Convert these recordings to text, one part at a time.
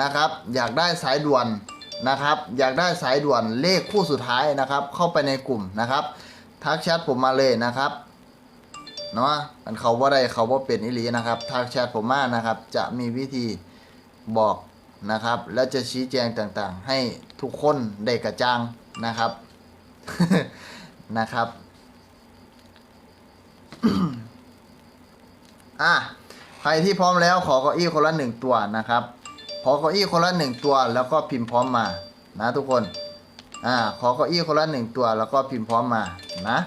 นะครับ อยากได้สายด่วนนะครับ อยากได้สายด่วนเลขคู่สุดท้ายนะครับ เข้าไปในกลุ่มนะครับ ทักแชทผมมาเลยนะครับเนาะอันเขาว่าได้เขาว่าเป็นอิลีนะครับ ทักแชทผมมานะครับ จะมีวิธีบอกนะครับ และจะชี้แจงต่างๆ ให้ทุกคนได้กระจ่างนะครับนะครับอะใครที่พร้อมแล้วขอเก้าอี้คนละหนึ่งตัวนะครับ ขอเก้าอี้คนละหนึ่งตัวแล้วก็พิมพ์พร้อมมานะทุกคนอ่าขอเก้าอี้คนละหนึ่งตัวแล้วก็พิมพ์พร้อมมานะ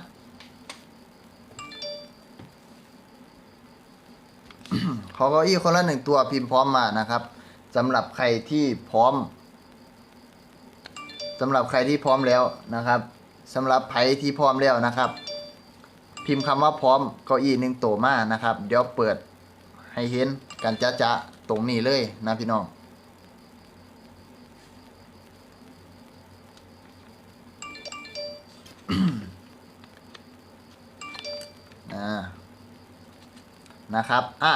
ขอเก้าอี้คนละหนึ่งตัวพิมพ์พร้อมมานะครับสำหรับใครที่พร้อมสำหรับใครที่พร้อมแล้วนะครับสำหรับใครที่พร้อมแล้วนะครับ พิมพ์คำว่าพร้อมเก้าอี้หนึ่งตัวมานะครับ เดี๋ยวเปิดให้เห็นกันจะจะๆตรงนี้เลยนะพี่น้อง อ่านะครับอะ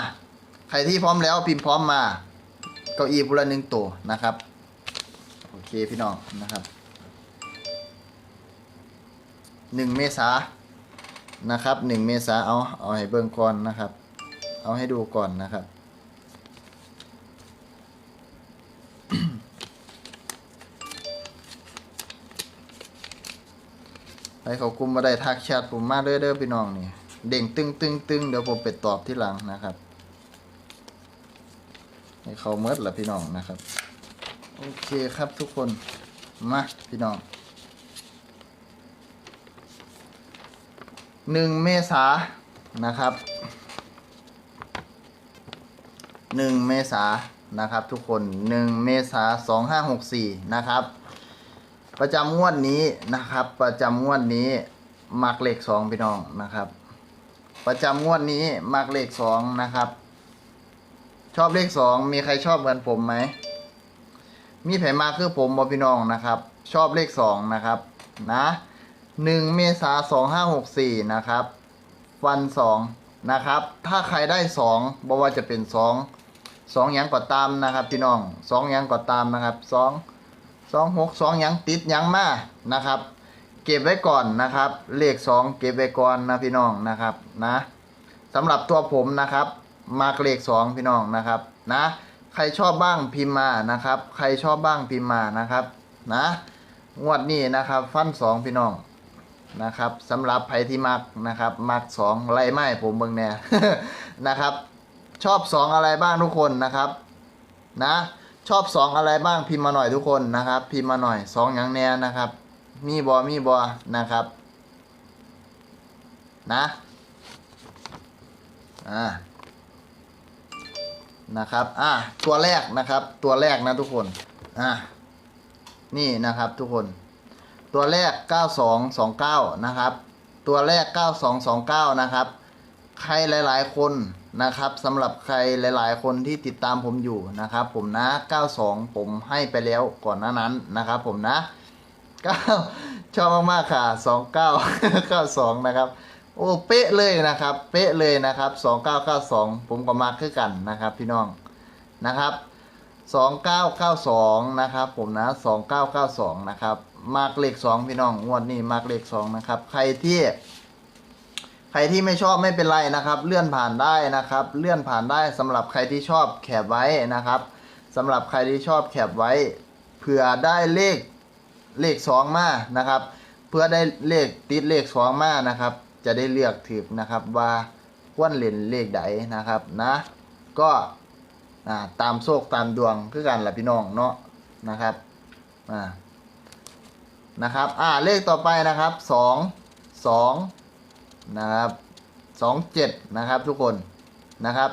ใครที่พร้อมแล้วพิมพ์พร้อมมาเก้าอี้บุละหนึ่งตัวนะครับ โอเคพี่น้องนะครับหนึ่งเมษานะครับหนึ่งเมษาเอาเอาให้เบิ่งก่อนนะครับ เอาให้ดูก่อนนะครับใครเขากลุ่มมาได้ทักแชทผมมาเด้อเด้อพี่น้องนี่ เด้งตึงตึงตึงเดี๋ยวผมไปตอบที่หลังนะครับ ให้เขาเมิดละพี่น้องนะครับ โอเคครับทุกคนมาพี่น้องหนึ่งเมษานะครับหนึ่งเมษานะครับ ทุกคนหนึ่งเมษาสองห้าหกสี่นะครับ ประจำงวดนี้นะครับ ประจำงวดนี้มักเลขสองพี่น้องนะครับ ประจำงวดนี้มักเลขสองนะครับ ชอบเลขสองมีใครชอบเหมือนผมไหม มีไผมมาคือผมบอพี่น้องนะครับ ชอบเลขสองนะครับนะหนึ่งเมษาสองห้าหกสี่นะครับ วันสองนะครับ ถ้าใครได้สองบอกว่าจะเป็นสองสองยังก็ตามนะครับ พี่น้องสองยังก็ตามนะครับสองสองหกสองยังติดยังมานะครับ ก็บไว้ก่อนนะครับ เลขสองเก็บไว้ก่อนนะพี่น้องนะครับนะสำหรับตัวผมนะครับ มากเลขสองพี่น้องนะครับนะใครชอบบ้างพิมพ์มานะครับ ใครชอบบ้างพิมพ์มานะครับนะงวดนี้นะครับฟันสองพี่น้องนะครับสำหรับไผที่มักนะครับ มักสองไล่ไม้ผมเบิ่งแน่นะครับ ชอบสองอะไรบ้างทุกคนนะครับนะชอบสองอะไรบ้างพิมพ์มาหน่อยทุกคนนะครับ พิมพ์มาหน่อยสองอย่างแน่นะครับ มีบอมีบอนะครับ นะอ่านะครับอะตัวแรกนะครับ ตัวแรกนะทุกคนอะนี่นะครับทุกคน ตัวแรก 9229 นะครับ ตัวแรก 9229 นะครับ ใครหลาย ๆ คนนะครับสำหรับใครหลาย ๆ คนที่ติดตามผมอยู่นะครับ ผมนะ 92 ผมให้ไปแล้วก่อนหน้านั้นนะครับ ผมนะ 9ชอบมากๆค่ะ29 92นะครับ โอ้เป๊ะเลยนะครับ เป๊ะเลยนะครับ2992ผมก็มาคือกันนะครับ พี่น้องนะครับ2992นะครับ ผมนะ2992นะครับมากเลข2พี่น้องงวดนี้มากเลข2นะครับ ใครที่ใครที่ไม่ชอบไม่เป็นไรนะครับ เลื่อนผ่านได้นะครับ เลื่อนผ่านได้สำหรับใครที่ชอบแคบไว้นะครับสำหรับใครที่ชอบแคบไว้เผื่อได้เลข เลขสองมานะครับ เพื่อได้เลขติดเลขสองมานะครับ จะได้เลือกถือนะครับว่าควรเล่นเลขใดนะครับนะก็ตามโชคตามดวงคือกันแหละพี่น้องเนาะนะครับอ่านะครับอ่าเลขต่อไปนะครับสองสองนะครับสองเจ็ดนะครับทุกคนนะครับ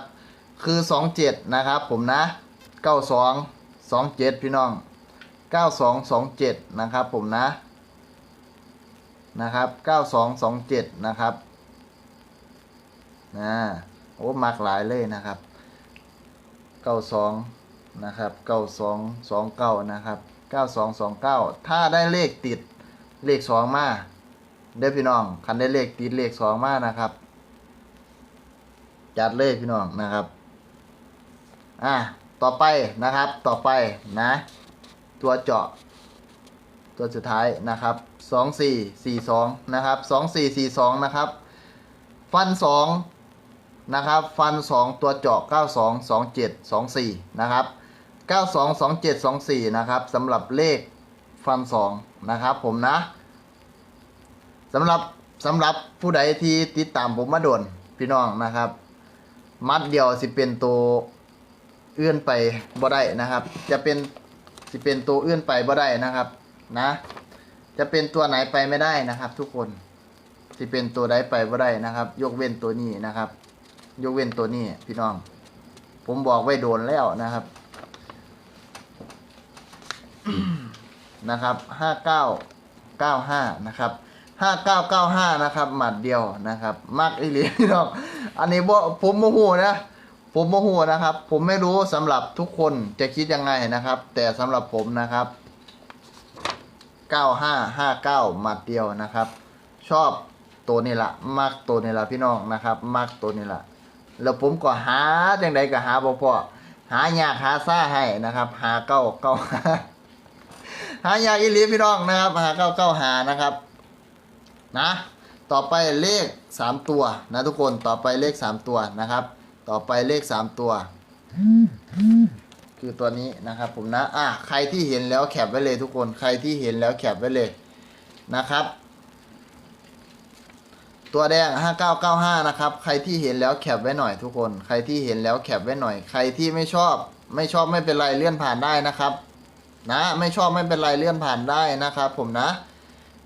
คือสองเจ็ดนะครับผมนะเก้าสองสองเจ็ดพี่น้อง เก้าสองสองเจ็ดนะครับผมนะ นะครับเก้าสองสองเจ็ดนะครับนะโอ้มากหลายเลยนะครับเก้าสองนะครับเก้าสองสองเก้านะครับเก้าสองสองเก้าถ้าได้เลขติดเลขสองมาเด้อพี่น้อง คันได้เลขติดเลขสองมานะครับ จัดเลยพี่น้องนะครับ อะต่อไปนะครับต่อไปนะ ตัวเจาะ ตัวสุดท้ายนะครับสองสี่สี่สองนะครับสองสี่สี่สองนะครับ ฟันสองนะครับ ฟันสองตัวเจาะเก้าสองสองเจ็ดสองสี่นะครับเก้าสองสองเจ็ดสองสี่นะครับสำหรับเลขฟันสองนะครับผมนะสำหรับสำหรับผู้ใดที่ติดตามผมมาโดนพี่น้องนะครับ มัดเดียวสิเป็นตัวเอื้อนไปบ่ได้นะครับ จะเป็น สิเป็นตัวเอื้อนไปบ่ได้นะครับนะ จะเป็นตัวไหนไปไม่ได้นะครับ ทุกคนสิเป็นตัวใดไปบ่ได้นะครับ ยกเว้นตัวนี้นะครับ ยกเว้นตัวนี้พี่น้อง ผมบอกไว้โดนแล้วนะครับนะครับห้าเก้าเก้าห้านะครับห้าเก้าเก้าห้านะครับ หมัดเดียวนะครับมักอีหลีพี่น้อง อันนี้บ่ผมโมโหนะ ผมโมโหนะครับ ผมไม่รู้สำหรับทุกคนจะคิดยังไงนะครับ แต่สำหรับผมนะครับ9559หมัดเดียวนะครับ ชอบตัวนี้ละมักตัวนี้ละพี่น้องนะครับ มักตัวนี้ละแล้วผมก็หาจังใดก็หาบ่พอหายากหาซ่าให้นะครับ หาเก้าเก้าหายากอีหลีพี่น้องนะครับ หาเก้าเก้าหานะครับ นะ ต่อไปเลขสามตัวนะทุกคนต่อไปเลขสามตัวนะครับ ต่อไปเลขสามตัว คือตัวนี้นะครับผมนะ อะใครที่เห็นแล้วแคปไว้เลยทุกคน ใครที่เห็นแล้วแคปไว้เลยนะครับ ตัวแดง 5995 นะครับ ใครที่เห็นแล้วแคปไว้หน่อยทุกคน ใครที่เห็นแล้วแคปไว้หน่อย ใครที่ไม่ชอบ ไม่ชอบไม่เป็นไรเลื่อนผ่านได้นะครับ นะ ไม่ชอบไม่เป็นไรเลื่อนผ่านได้นะครับ ผมนะ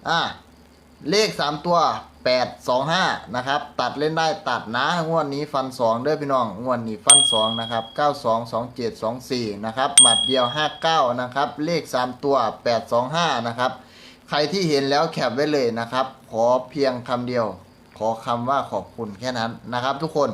อะ เลข 3 ตัว 8 2 5 นะครับ ตัดเล่นได้ตัดนะงวดนี้ฟัน 2 เด้อพี่น้องงวดนี้ฟัน 2 นะครับ 92 27 24 นะครับ หมัดเดียว 59 นะครับ เลข 3 ตัว 8 2 5 นะครับ ใครที่เห็นแล้วแคปไว้เลยนะครับ ขอเพียงคำเดียว ขอคำว่าขอบคุณแค่นั้นนะครับทุกคน